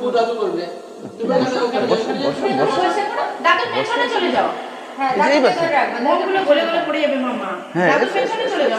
পু দাদু করবে। তুমি ওখানে ওখানে ওখানে যাও। বসে। দাদুর পেছনে চলে যাও। হ্যাঁ। পেছনে যাবে মামা। হ্যাঁ, দাদুর এসো, পেছনে। চলে যাও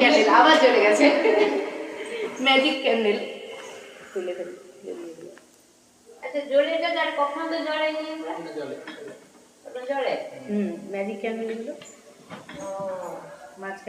ক্যান্ডেল আবার চলে গেছে। ম্যাজিক ক্যান্ডেল খুলে ফেলি আচ্ছা জ্বলে যাবে আর কখনো তো জ্বলে নি? জলে জ্বলে। হুম ম্যাজিক ক্যান্ডেল এগুলো। ও মাঝখানে